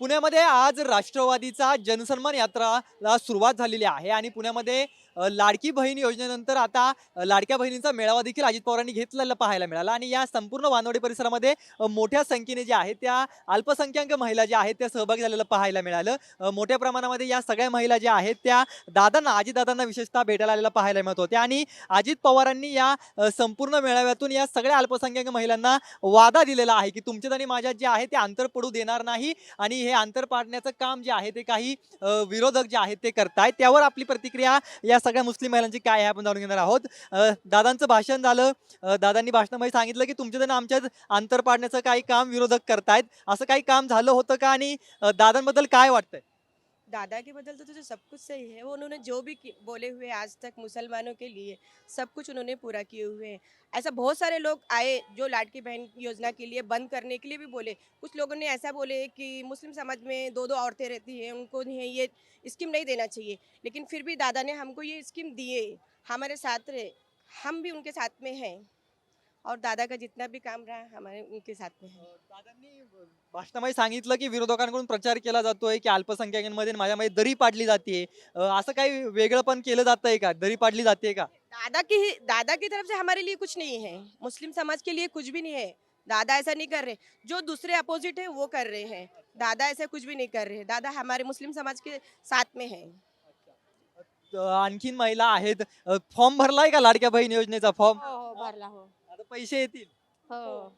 पुण्यामध्ये आज राष्ट्रवादीचा जनसन्मान यात्राला सुरुवात झालेली आहे आणि पुण्यामध्ये लाडकी बहीण योजनेनंतर आता लाडक्या बहिणींचा मेळावा देखील अजित पवारांनी घेतलेला पाहायला मिळाला आणि या संपूर्ण वानवडी परिसरामध्ये मोठ्या संख्येने जे आहे त्या अल्पसंख्याक महिला ज्या आहेत त्या सहभागी झालेलं पाहायला मिळालं. मोठ्या प्रमाणामध्ये या सगळ्या महिला ज्या आहेत त्या दादांना अजितदादांना विशेषतः भेटायला आलेलं पाहायला मिळत होत्या आणि अजित पवारांनी या संपूर्ण मेळाव्यातून या सगळ्या अल्पसंख्याक महिलांना वादा दिलेला आहे की तुमच्यात आणि माझ्यात जे आहे ते अंतर पडू देणार नाही आणि हे अंतर पाडण्याचं काम जे आहे ते काही विरोधक जे आहेत ते करतायत. त्यावर आपली प्रतिक्रिया या सगळ्या मुस्लिम महिलांची काय आहे आपण जाणून घेणार आहोत. दादांचं भाषण झालं. दादांनी भाषणामध्ये सांगितलं की तुमच्या जण आमच्यात अंतर पाडण्याचं काही काम विरोधक करतायत. असं काही काम झालं होतं का? आणि दादांबद्दल काय वाटतंय? दादा के बदल तो सब कुछ सही है। वो उन्होंने जो भी बोले हुए आज तक मुसलमानों के लिए, सब कुछ उन्होंने पूरा किए हुए हैं। ऐसा बहुत सारे लोग आए जो लाडकी बहन योजना के लिए बंद करने के लिए भी बोले। कुछ लोगों ने ऐसा बोले कि मुस्लिम समाज में दो दो औरतें रहती हैं, उनको नहीं, ये स्कीम नहीं देना चाहिए। लेकिन फिर भी दादा ने हमको ये स्कीम दिए। हमारे साथ रहे। हम भी उनके साथ में हैं। और दादा का जितना भी काम रहा हमारे उनके साथ में है। दादांनी भाषणामध्ये सांगितलं की विरोधकांकडून प्रचार केला जातोय की अल्पसंख्याकांमध्ये माझ्यामध्ये दरी पाडली जाते असं काही वेगळं पण केलं जातंय का? दरी पाडली जाते का? दादा की दादा की तरफ से हमारे लिए कुछ नहीं है। मुस्लिम समाज के लिए कुछ भी नहीं है। दादा ऐसा नहीं कर रहे। जो दूसरे अपोजिट है वो कर रहे हैं। दादा ऐसा कुछ भी नहीं कर रहे। दादा हमारे मुस्लिम समाज के साथ में है। आणखीन महिला आहेत. फॉर्म भरलाय का लाडक्या बहीण योजनेचा फॉर्म? हो हो भरला हो. पैसे येतील. हो.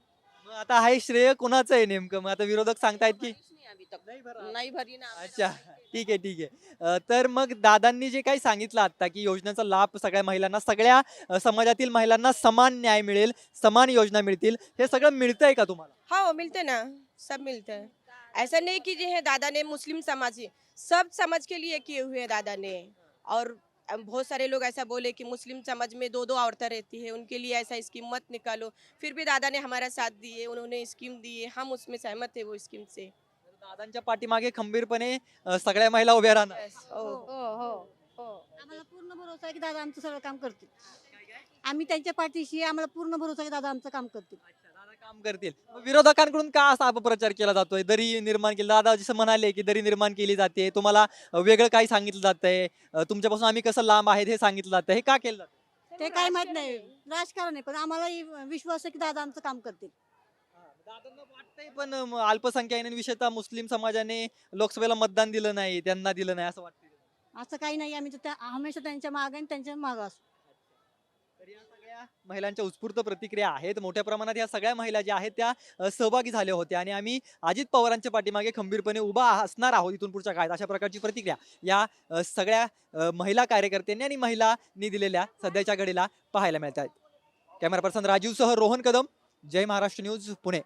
मग आता हे श्रेय कोणाचं आहे नेमकं? मग आता विरोधक सांगतायत की नहीं भरी ना अच्छा. ठीक आहे ठीक आहे. अ, तर मग दादांनी जे काही सांगितलं आता की योजनेचा लाभ सगळ्या महिलांना सगळ्या अ, समाजातील महिलांना समान न्याय मिळेल समान योजना मिळतील हे सगळं मिळतंय का तुम्हाला? हाँ वो मिलते ना. सब मिलते हैं ऐसा नहीं कि जो है दादा ने मुस्लिम समाज सब समाज के लिए किए हुए हैं दादा ने और बहुत सारे लोग ऐसा बोले कि मुस्लिम समाज में दो दो औरतें रहती है उनके लिए ऐसा स्कीम मत निकालो। फिर भी दादा ने हमारा साथ दिए उन्होंने स्कीम दिए हम उसमें सहमत थे वो स्कीम से। दादांच्या पाठीमागे खंबीरपणे सगळ्या महिला उभ्या राहणार. हो. हो हो हो. आम्हाला पूर्ण भरोसा आहे की दादा आमचं सगळं काम करतील. आम्ही त्यांच्या पाठीशी आम्हाला पूर्ण भरोसा आहे की दादा आमचं काम करतील. काम करतील. विरोधकांकडून का असा अपप्रचार केला जातोय? दरी निर्माण केली. दादा जसं म्हणाले की दरी निर्माण केली जाते. तुम्हाला वेगळं काही सांगितलं जातंय? अ, तुमच्यापासून आम्ही कसं लांब आहेत हे सांगितलं जातं हे का केलं जातं ते काही माहीत नाही. राजकारण आहे. पण आम्हाला विश्वास आहे की दादा आमचं काम करतील. दादांना वाटतंय पण अ, म- अल्पसंख्याकांनी विशेषतः मुस्लिम समाजाने लोकसभेला मतदान दिलं नाही त्यांना दिलं नाही असं वाटतं असं काही नाही. आम्ही हमेशा त्यांच्या मागे आणि त्यांच्या मागं असू. तर या सगळ्या महिलांच्या उत्स्फूर्त प्रतिक्रिया आहेत. मोठ्या प्रमाणात या सगळ्या महिला ज्या आहेत त्या सहभागी झाल्या होत्या आणि आम्ही अजित पवारांच्या पाठीमागे खंबीरपणे उभा असणार आहोत इथून पुढच्या काळात अशा प्रकारची प्रतिक्रिया या सगळ्या महिला कार्यकर्त्यांनी आणि महिलांनी दिलेल्या सध्याच्या घडीला पाहायला मिळत आहेत कॅमेरा पर्सन राजीवसह रोहन कदम. जय महाराष्ट्र न्यूज पुणे.